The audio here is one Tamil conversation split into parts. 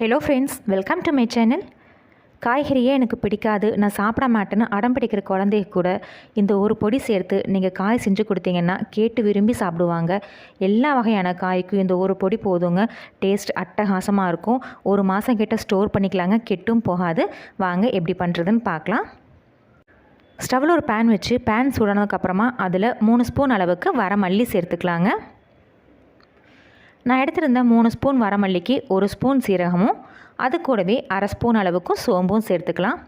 Hello friends welcome to my channel காய்கறியே எனக்கு பிடிக்காது நான் சாப்பிட மாட்டேன்னு அடம் பிடிக்கிற குழந்தைய கூட இந்த ஒரு பொடி சேர்த்து நீங்கள் காய் செஞ்சு கொடுத்தீங்கன்னா கேட்டு விரும்பி சாப்பிடுவாங்க. எல்லா வகையான காய்க்கும் இந்த ஒரு பொடி போதுங்க. டேஸ்ட் அட்டகாசமாக இருக்கும். ஒரு மாதம் கிட்ட ஸ்டோர் பண்ணிக்கலாங்க. கெட்டும் போகாது. வாங்க எப்படி பண்ணுறதுன்னு பார்க்கலாம். ஸ்டவ்வில் ஒரு பேன் வச்சு பேன் சுடனதுக்கப்புறமா அதில் மூணு ஸ்பூன் அளவுக்கு வர மல்லி சேர்த்துக்கலாங்க. நான் எடுத்திருந்த மூணு ஸ்பூன் வரமல்லிக்கு ஒரு ஸ்பூன் சீரகமும் அது கூடவே அரை ஸ்பூன் அளவுக்கும் சோம்பும் சேர்த்துக்கலாம்.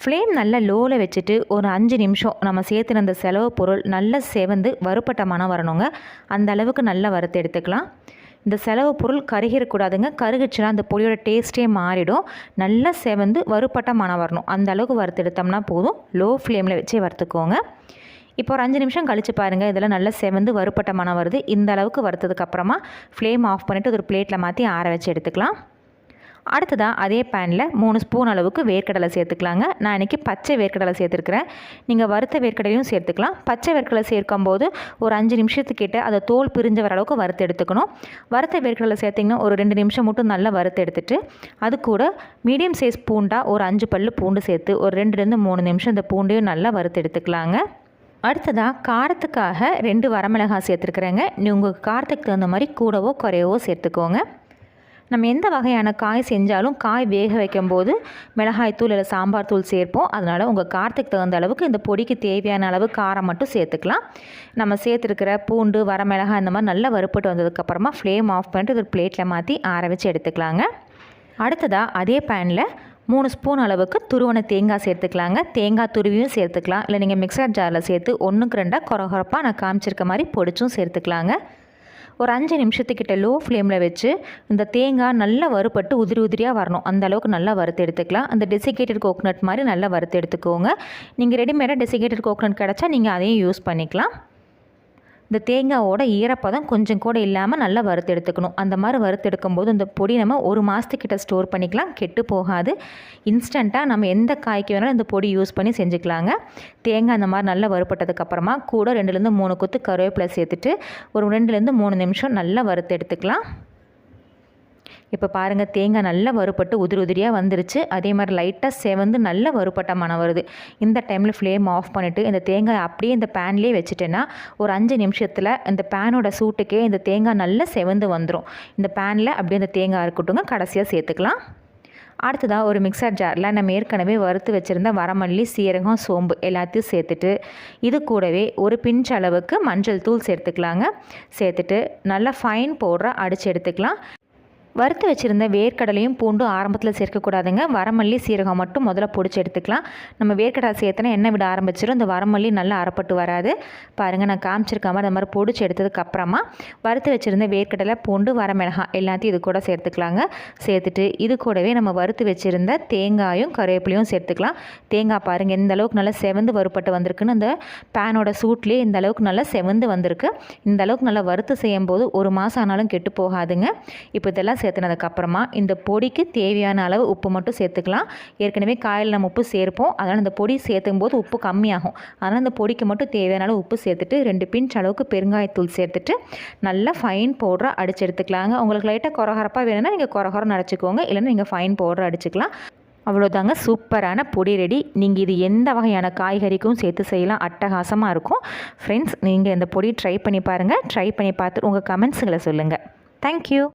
ஃப்ளேம் நல்லா லோவில் வச்சுட்டு ஒரு அஞ்சு நிமிஷம் நம்ம சேர்த்துருந்த செலவு பொருள் நல்லா செவந்து வறுப்பட்ட மனம் வரணுங்க. அந்த அளவுக்கு நல்லா வறுத்து எடுத்துக்கலாம். இந்த செலவு பொருள் கருகிடக்கூடாதுங்க கருகிச்சுன்னா அந்த பொடியோட டேஸ்ட்டே மாறிடும். நல்லா செவந்து வறுப்பட்ட மனம் வரணும். அந்த அளவுக்கு வறுத்து எடுத்தோம்னா போதும். லோ ஃப்ளேமில் வச்சே வறுத்துக்கோங்க. இப்போ ஒரு அஞ்சு நிமிஷம் கழித்து பாருங்கள் இதெல்லாம் நல்லா செவந்து வறுப்பட்ட மனம் வருது. இந்த அளவுக்கு வறுத்ததுக்கப்புறமா ஃப்ளேம் ஆஃப் பண்ணிவிட்டு ஒரு பிளேட்டில் மாற்றி ஆற வச்சு எடுத்துக்கலாம். அடுத்ததாக அதே பேனில் மூணு ஸ்பூன் அளவுக்கு வேர்க்கடலை சேர்த்துக்கலாங்க. நான் இன்றைக்கி பச்சை வேர்க்கடலை சேர்த்துருக்கிறேன். நீங்கள் வறுத்த வேர்க்கடலையும் சேர்த்துக்கலாம். பச்சை வேர்க்கடலை சேர்க்கும் போது ஒரு அஞ்சு நிமிஷத்துக்கிட்ட அதை தோல் பிரிஞ்ச வர அளவுக்கு வறுத்து எடுத்துக்கணும். வறுத்த வேர்க்கடலை சேர்த்திங்கன்னா ஒரு ரெண்டு நிமிஷம் மட்டும் நல்லா வறுத்து எடுத்துட்டு அது கூட மீடியம் சைஸ் பூண்டாக ஒரு அஞ்சு பல் பூண்டு சேர்த்து ஒரு ரெண்டுலேருந்து மூணு நிமிஷம் இந்த பூண்டையும் நல்லா வறுத்து எடுத்துக்கலாங்க. அடுத்ததாக காரத்துக்காக ரெண்டு வரமிளகாய் சேர்த்துருக்குறேங்க. நீ உங்கள் காரத்துக்கு தகுந்த மாதிரி கூடவோ குறையவோ சேர்த்துக்கோங்க. நம்ம எந்த வகையான காய் செஞ்சாலும் காய் வேக வைக்கும்போது மிளகாய் தூள் இல்லை சாம்பார் தூள் சேர்ப்போம். அதனால் உங்கள் காரத்துக்கு தகுந்த அளவுக்கு இந்த பொடிக்கு தேவையான அளவு காரம் மட்டும் சேர்த்துக்கலாம். நம்ம சேர்த்துருக்கிற பூண்டு வரமிளகாய் இந்த மாதிரி நல்லா வறுப்பட்டு வந்ததுக்கப்புறமா ஃப்ளேம் ஆஃப் பண்ணிட்டு ஒரு பிளேட்டில் மாற்றி ஆற வச்சு எடுத்துக்கலாங்க. அடுத்ததாக அதே பேனில் மூணு ஸ்பூன் அளவுக்கு துருவன தேங்காய் சேர்த்துக்கலாங்க. தேங்காய் துருவியும் சேர்த்துக்கலாம். இல்லை நீங்கள் மிக்சர் ஜாரில் சேர்த்து ஒன்றுக்கு ரெண்டாக குறகுறப்பாக நான் காமிச்சிருக்க மாதிரி பொடிச்சும் சேர்த்துக்கலாங்க. ஒரு அஞ்சு நிமிஷத்துக்கிட்ட லோ ஃப்ளேமில் வச்சு இந்த தேங்காய் நல்லா வறுப்பட்டு உதிரி உதிரியாக வரணும். அந்த அளவுக்கு நல்லா வறுத்து எடுத்துக்கலாம். அந்த டெசிகேட்டட் கோகனட் மாதிரி நல்லா வறுத்து எடுத்துக்கோங்க. நீங்கள் ரெடிமேடாக டெசிகேட்டட் கோகனட் கிடச்சா நீங்கள் அதையும் யூஸ் பண்ணிக்கலாம். இந்த தேங்காவோட ஈரப்பதம் கொஞ்சம் கூட இல்லாமல் நல்லா வறுத்து எடுத்துக்கணும். அந்த மாதிரி வறுத்து எடுக்கும்போது இந்த பொடி நம்ம ஒரு மாதத்துக்கிட்ட ஸ்டோர் பண்ணிக்கலாம். கெட்டு போகாது. இன்ஸ்டண்ட்டாக நம்ம எந்த காய்க்கு வேணாலும் இந்த பொடி யூஸ் பண்ணி செஞ்சுக்கலாங்க. தேங்காய் அந்த மாதிரி நல்லா வறுப்பட்டதுக்கப்புறமா கூட ரெண்டுலேருந்து மூணு கொத்து கருவேப்பிலை சேர்த்துட்டு ஒரு ரெண்டுலேருந்து மூணு நிமிஷம் நல்லா வறுத்து எடுத்துக்கலாம். இப்போ பாருங்கள் தேங்காய் நல்லா வறுப்பட்டு உதிரி உதிரியாக வந்துருச்சு. அதே மாதிரி லைட்டாக செவந்து நல்ல வறுபட்ட மனம் வருது. இந்த டைமில் ஃப்ளேம் ஆஃப் பண்ணிவிட்டு இந்த தேங்காய் அப்படியே இந்த பேன்லேயே வச்சுட்டேன்னா ஒரு அஞ்சு நிமிஷத்தில் இந்த பேனோட சூட்டுக்கே இந்த தேங்காய் நல்லா செவந்து வந்துடும் இந்த பேனில் அப்படியே இந்த தேங்காய் இருக்கட்டுங்க கடைசியாக சேர்த்துக்கலாம். அடுத்ததாக ஒரு மிக்சர் ஜாரில் நம்ம ஏற்கனவே வறுத்து வச்சுருந்த வரமல்லி சீரகம் சோம்பு எல்லாத்தையும் சேர்த்துட்டு இது கூடவே ஒரு பிஞ்ச் அளவுக்கு மஞ்சள் தூள் சேர்த்துக்கலாங்க. சேர்த்துட்டு நல்லா ஃபைன் பவுடராக அடித்து எடுத்துக்கலாம். வறுத்து வச்சுருந்த வேர்க்கடலையும் பூண்டும் ஆரம்பத்தில் சேர்க்கக்கூடாதுங்க. வரமல்லி சீரகம் மட்டும் முதல்ல பிடிச்சி எடுத்துக்கலாம். நம்ம வேர்க்கடலை சேர்த்தனா எண்ணெய் விட ஆரம்பிச்சிடும் இந்த வரமல்லி நல்லா அறப்பட்டு வராது. பாருங்கள் நான் காமிச்சிருக்க மாதிரி அந்த மாதிரி பொடிச்சு எடுத்ததுக்கப்புறமா வறுத்து வச்சுருந்த வேர்க்கடலை பூண்டு வரமிளகாய் எல்லாத்தையும் இது கூட சேர்த்துக்கலாங்க. சேர்த்துட்டு இது கூடவே நம்ம வறுத்து வச்சுருந்த தேங்காயும் கருவேப்பிலையும் சேர்த்துக்கலாம். தேங்காய் பாருங்கள் எந்த அளவுக்கு நல்லா செவந்து வறுப்பட்டு வந்திருக்குன்னு அந்த பேனோட சூட்லேயே இந்த அளவுக்கு நல்லா செவந்து வந்திருக்கு. இந்த அளவுக்கு நல்லா வறுத்து செய்யும் போது ஒரு மாதம் ஆனாலும் கெட்டு போகாதுங்க. இப்போ இதெல்லாம் சேர்த்துனதுக்கப்புறமா இந்த பொடிக்கு தேவையான அளவு உப்பு மட்டும் சேர்த்துக்கலாம். ஏற்கனவே காயில் நம்ம உப்பு சேர்ப்போம். அதனால் இந்த பொடி சேர்த்தும் போது உப்பு கம்மியாகும். அதனால் இந்த பொடிக்கு மட்டும் தேவையான அளவு உப்பு சேர்த்துட்டு ரெண்டு பிஞ்ச் அளவுக்கு பெருங்காயத்தூள் சேர்த்துட்டு நல்லா ஃபைன் பவுடரை அடிச்சு எடுத்துக்கலாங்க உங்களுக்கு லைட்டாக குறகரப்பாக வேணும்னா நீங்கள் குறகுறம் அடிச்சுக்கோங்க இல்லைன்னா நீங்கள் ஃபைன் பவுடர் அடிச்சுக்கலாம். அவ்வளோதாங்க சூப்பரான பொடி ரெடி நீங்கள் இது எந்த வகையான காய்கறிக்கும் சேர்த்து செய்யலாம். அட்டகாசமாக இருக்கும். ஃப்ரெண்ட்ஸ் நீங்கள் இந்த பொடி ட்ரை பண்ணி பாருங்கள் ட்ரை பண்ணி பார்த்துட்டு உங்கள் கமெண்ட்ஸுங்களை சொல்லுங்கள் தேங்க்யூ